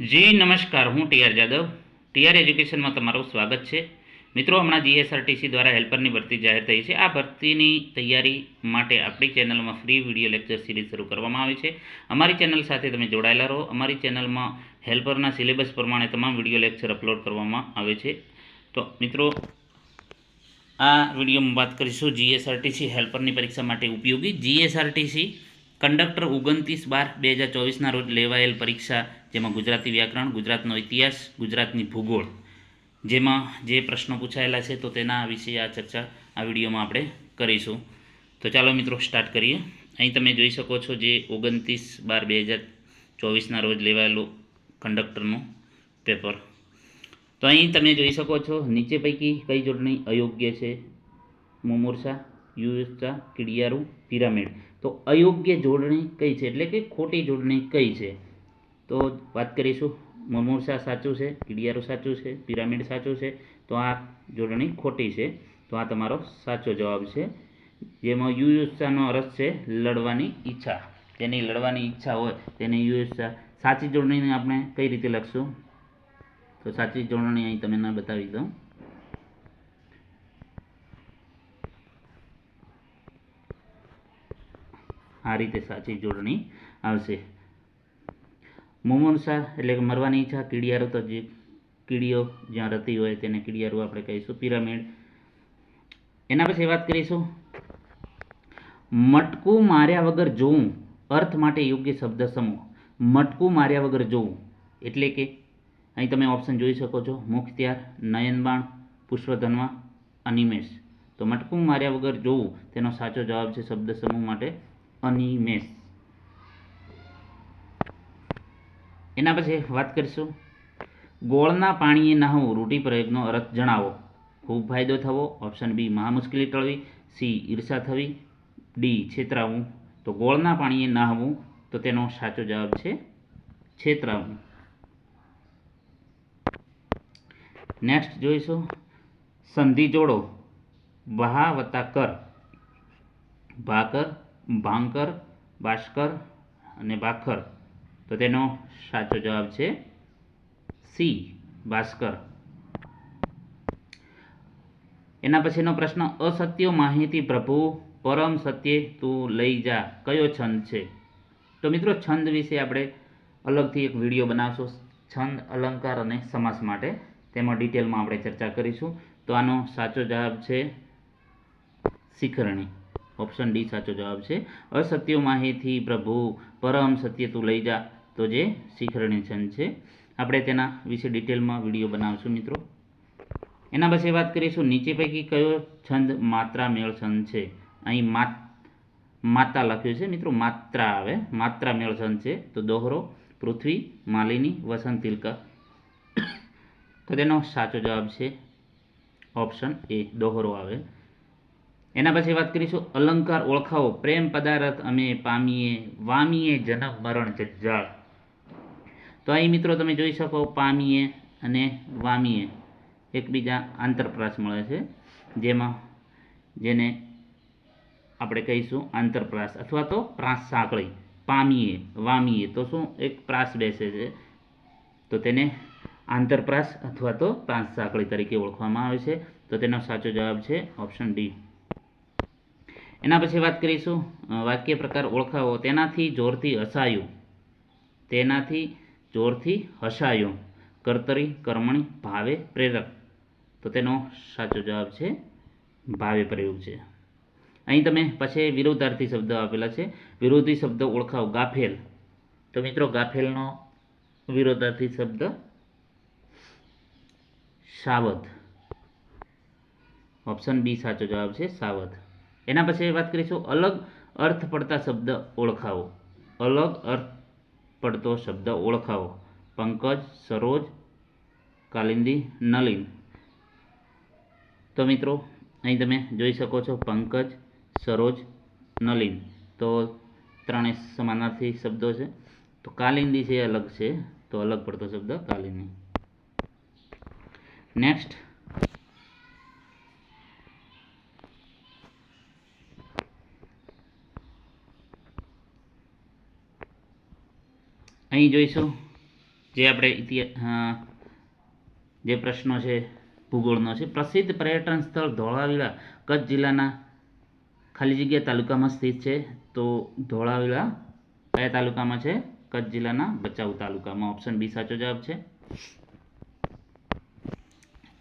જી, નમસ્કાર. હું TR Jadav. TR એજ્યુકેશનમાં તમારું સ્વાગત છે. મિત્રો, હમણાં જીએસઆરટીસી દ્વારા હેલ્પરની ભરતી જાહેર થઈ છે. આ ભરતીની તૈયારી માટે આપણી ચેનલમાં ફ્રી વીડિયો લેક્ચર સિરીઝ શરૂ કરવામાં આવી છે. અમારી ચેનલ સાથે તમે જોડાયેલા રહો. અમારી ચેનલમાં હેલ્પરના સિલેબસ પ્રમાણે તમામ વીડિયો લેક્ચર અપલોડ કરવામાં આવે છે. તો, મિત્રો, આ વિડીયોમાં વાત કરીશું જીએસઆરટીસી હેલ્પરની પરીક્ષા માટે ઉપયોગી. જીએસઆરટીસી કંડક્ટર ઓગણત્રીસ બાર બે હજાર ચોવીસના રોજ લેવાયેલ પરીક્ષા જેમાં ગુજરાતી વ્યાકરણ, ગુજરાતનો ઇતિહાસ, ગુજરાતની ભૂગોળ જેમાં જે પ્રશ્નો પૂછાયેલા છે તો તેના વિશે આ ચર્ચા આ વિડીયોમાં આપણે કરીશું. તો ચાલો મિત્રો સ્ટાર્ટ કરીએ. અહીં તમે જોઈ શકો છો જે ઓગણત્રીસ બાર બે હજાર ચોવીસના રોજ લેવાયેલું કંડક્ટરનું પેપર. તો અહીં તમે જોઈ શકો છો નીચે પૈકી કઈ જોડણી અયોગ્ય છે? મુમૂર્ષા યુએસા કિડિયારું, પિરામિડ. તો અયોગ્ય જોડણી કઈ છે? એટલે કે ખોટી જોડણી કઈ છે? તો વાત કરીશું. મમૂર્સા સાચું છે, કિડિયારું સાચું છે, પિરામિડ સાચું છે, તો આ જોડણી ખોટી છે. તો આ તમારો સાચો જવાબ છે. જેમાં યુયુત્સાનો અર્થ છે, લડવાની ઈચ્છા. તેની લડવાની ઈચ્છા હોય, તેને યુયુત્સા સાચી જોડણીને આપણે કઈ રીતે લખશું? તો સાચી જોડણી અહીં તમે ના બતાવી દઉં. આ રીતે સાચી જોડણી આવશે. મુમુર્ષા એટલે કે મરવાની ઈચ્છા કીડિયારો તો જે કીડીઓ જ્યાં રહેતી હોય તેને કીડિયારું આપણે કહીશું, પિરામિડ. એના પછી વાત કરીશું. મટકું માર્યા વગર જોવું અર્થ માટે યોગ્ય શબ્દ સમૂહ. મટકું માર્યા વગર જોવું એટલે કે અહીં તમે ઓપ્શન જોઈ શકો છો, મુખત્યાર, નયનબાણ, પુષ્પધનવા, અનિમેષ. તો મટકું માર્યા વગર જોવું, તેનો સાચો જવાબ છે શબ્દ સમૂહ માટે અનિમેષ. એના પછી વાત કરીશું. ગોળના પાણીએ નહાવું રૂઢિપ્રયોગનો અર્થ જણાવો. ખૂબ ફાયદો થવો. ઓપ્શન બી મહા મુશ્કેલી ટળવી. સી, ઈર્ષા થવી. ડી, છેતરાવું. તો ગોળના પાણીએ નહાવું તો તેનો સાચો જવાબ છે છેતરાવું. નેક્સ્ટ જોઈશું. સંધિ જોડો. વહા વત્તા કર. ભાકર ભાંકર ભાસ્કર અને ભાખર. તો તેનો સાચો જવાબ છે સી, ભાસ્કર. એના પછીનો પ્રશ્ન, અસત્ય માહિતી પ્રભુ, પરમ સત્ય તું લઈ જા. કયો છંદ છે? તો મિત્રો, છંદ વિશે આપણે અલગથી એક વીડિયો બનાવશું. છંદ, અલંકાર અને સમાસ માટે. તેમાં ડિટેલમાં આપણે ચર્ચા કરીશું. તો આનો સાચો જવાબ છે શિખરણી. ઓપ્શન ડી સાચો જવાબ છે. અસત્ય માહિતી પ્રભુ, પરમ સત્ય તું લઈ જા. તો જે શિખરણી છંદ છે, આપણે તેના વિશે ડિટેલમાં વીડિયો બનાવશું મિત્રો. એના પછી વાત કરીશું, નીચે પૈકી કયો છંદ માત્રા મેળ છંદ છે? અહીં માત લખ્યું છે મિત્રો, માત્રા આવે. માત્રા મેળ છંદ છે, તો દોહરો, પૃથ્વી, માલિની, વસંત, તિલકા. તો તેનો સાચો જવાબ છે ઓપ્શન એ, દોહરો આવે. એના પછી વાત કરીશું, અલંકાર ઓળખાવો. પ્રેમ પદાર્થ અમે પામીએ, વામીએ જન્મ, મરણ, જંજાળ. તો અહીં મિત્રો તમે જોઈ શકો પામીએ અને વામીએ. એકબીજા આંતરપ્રાસ મળે છે, જેમાં જેને આપણે કહીશું આંતરપ્રાસ અથવા તો પ્રાસ સાંકળી. પામીએ, વામીએ, તો શું? એક પ્રાસ બેસે છે. તો તેને આંતરપ્રાસ અથવા તો પ્રાસ સાંકળી તરીકે ઓળખવામાં આવે છે. તો તેનો સાચો જવાબ છે ઓપ્શન ડી. એના પછી વાત કરીશું વાક્ય પ્રકાર ઓળખાવો. તેનાથી જોરથી હસાયું તેનાથી જોરથી હસાયું. કર્તરી, કર્મણી, ભાવે, પ્રેરક. તો તેનો સાચો જવાબ છે, ભાવે પ્રયોગ છે. અહીં તમે પછી વિરોધાર્થી શબ્દ આપેલા છે. વિરોધી શબ્દ ઓળખાવો ગાફેલ. તો મિત્રો, ગાફેલનો વિરોધાર્થી શબ્દ સાવધ. ઓપ્શન બી સાચો જવાબ છે, સાવધ. એના પછી વાત કરીશું અલગ અર્થ પડતા શબ્દ ઓળખાવો. અલગ અર્થ પડતો શબ્દ ઓળખાવો. પંકજ, સરોજ, કાલિંદી, નલિન. તો મિત્રો, અહીં તમે જોઈ શકો છો પંકજ, સરોજ, નલિન. તો ત્રણેય સમાનાર્થી શબ્દો છે. તો કાલિંદી છે એ અલગ છે. તો અલગ પડતો શબ્દ કાલિંદી. નેક્સ્ટ અહીં જોઈશું જે આપણે જે પ્રશ્નો છે, ભૂગોળનો છે. પ્રસિદ્ધ પર્યટન સ્થળ ધોળાવીરા, કચ્છ જિલ્લાના ખાલી જગ્યા તાલુકામાં સ્થિત છે. તો ધોળાવીરા કયા તાલુકામાં છે? કચ્છ જિલ્લાના ભચાઉ તાલુકામાં. ઓપ્શન બી સાચો જવાબ છે.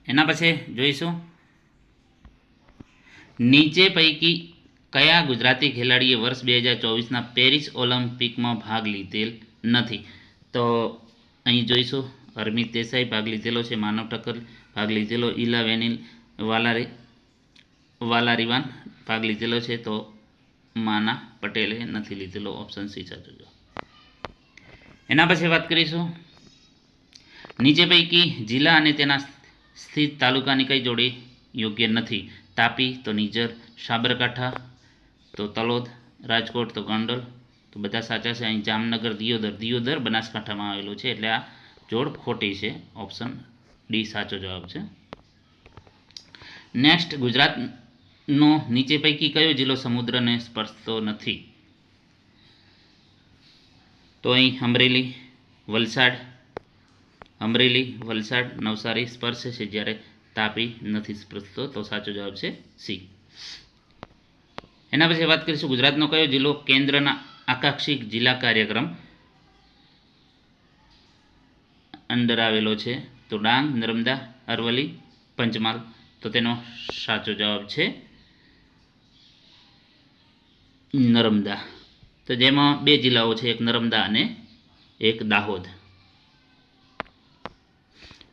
એના પછી જોઈશું. નીચે પૈકી કયા ગુજરાતી ખેલાડીએ વર્ષ બે હજાર ચોવીસના પેરિસ ઓલિમ્પિકમાં ભાગ લીધેલ? નથી. તો અહીં જોઈશું. હરમિત દેસાઈ ભાગ લીધેલો છે. માનવ ઠક્કર ભાગ લીધેલો. ઈલા વેનિલ વાલારી, વાલારીવાન ભાગ લીધેલો છે. તો માના પટેલે નથી લીધેલો ઓપ્શન સી સાચો જો. એના પછી વાત કરીશું. નીચે પૈકી જિલ્લા અને તેના સ્થિત તાલુકાની કઈ જોડી યોગ્ય નથી? તાપી તો નીજર, સાબરકાંઠા તો તલોદ, રાજકોટ તો ગોંડલ તો બધા સાચા છે, અહીં જામનગર દિયોદર. દિયોદર બનાસકાંઠામાં આવેલું છે, એટલે આ જોડ ખોટી છે. ઓપ્શન ડી સાચો જવાબ છે. નેક્સ્ટ, ગુજરાતનો નીચે પૈકી કયો જિલ્લો સમુદ્રને સ્પર્શતો નથી? તો અહીં અમરેલી, વલસાડ. અમરેલી, વલસાડ, નવસારી સ્પર્શે છે, જ્યારે તાપી નથી સ્પર્શતો, તો સાચો જવાબ છે સી. એના પછી વાત કરીશું ગુજરાતનો કયો જિલ્લો કેન્દ્રના આકાંક્ષિક જિલ્લા કાર્યક્રમ અંદર આવેલો છે. તો ડાંગ, નર્મદા, અરવલ્લી, પંચમહાલ. તો તેનો સાચો જવાબ છે નર્મદા. તો જેમાં બે જિલ્લાઓ છે, એક નર્મદા અને એક દાહોદ.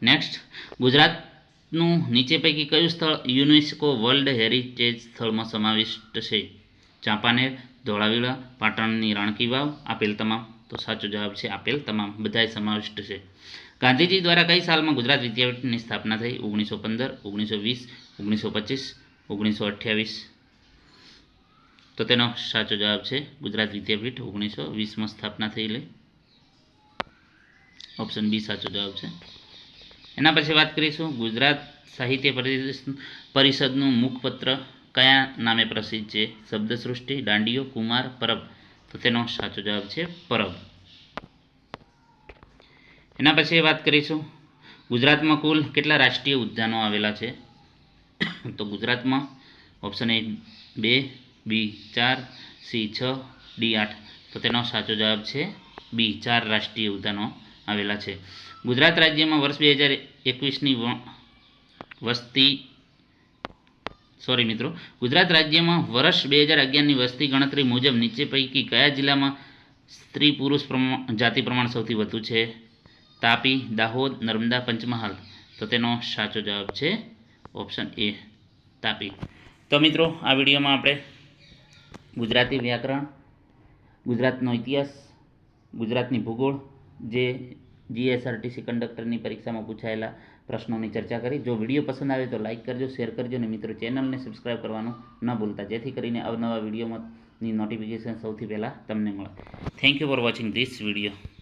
નેક્સ્ટ ગુજરાતનું નીચે પૈકી કયું સ્થળ યુનેસ્કો વર્લ્ડ હેરિટેજ સ્થળમાં સમાવિષ્ટ છે? ચાંપાનેર ધોળાવીરા, પાટણની રાણકી વાવ, આપેલ તમામ. તો સાચો જવાબ છે આપેલ તમામ. બધાય સમાવિષ્ટ છે. ગાંધીજી દ્વારા કઈ સાલમાં ગુજરાત વિદ્યાપીઠની સ્થાપના થઈ? ઓગણીસો પંદર, ઓગણીસો વીસ, ઓગણીસો પચીસ, ઓગણીસો અઠ્યાવીસ. તો તેનો સાચો જવાબ છે ગુજરાત વિદ્યાપીઠ ઓગણીસો વીસમાં સ્થાપના થયેલી ઓપ્શન બી સાચો જવાબ છે. એના પછી વાત કરીશું ગુજરાત સાહિત્ય પરિષદ પરિષદનું મુખપત્ર. કયા નામે પ્રસિદ્ધ છે? શબ્દસૃષ્ટિ દાંડિયો કુમાર, પરબ. તો તેનો સાચો જવાબ છે પરબ. એના પછી વાત કરીશું. ગુજરાતમાં કુલ કેટલા રાષ્ટ્રીય ઉદ્યાનો આવેલા છે? તો ગુજરાતમાં ઓપ્શન એ બે બી ચાર સી છ ડી આઠ. તો તેનો સાચો જવાબ છે બી ચાર રાષ્ટ્રીય ઉદ્યાનો આવેલા છે. ગુજરાત રાજ્યમાં વર્ષ બે હજાર એકવીસની વસ્તી સોરી મિત્રો. ગુજરાત રાજ્યમાં વર્ષ બે હજાર અગિયારની વસ્તી ગણતરી મુજબ નીચે પૈકી કયા જિલ્લામાં સ્ત્રી પુરુષ પ્રમાણ જાતિ પ્રમાણ સૌથી વધુ છે? તાપી, દાહોદ, નર્મદા, પંચમહાલ. તો તેનો સાચો જવાબ છે ઓપ્શન એ તાપી. તો મિત્રો, આ વિડીયોમાં આપણે ગુજરાતી વ્યાકરણ, ગુજરાતનો ઇતિહાસ, ગુજરાતની ભૂગોળ, જે જીએસઆરટીસી કંડક્ટરની પરીક્ષામાં પૂછાયેલા પ્રશ્નોની ચર્ચા કરી. જો વીડિયો પસંદ આવે તો લાઇક કરજો, શેર કરજો અને મિત્રો ચેનલને સબસ્ક્રાઇબ કરવાનું ન ભૂલતા. જેથી કરીને અવનવા વિડીયોમાંની નોટિફિકેશન સૌથી પહેલાં તમને મળે. Thank you for watching this video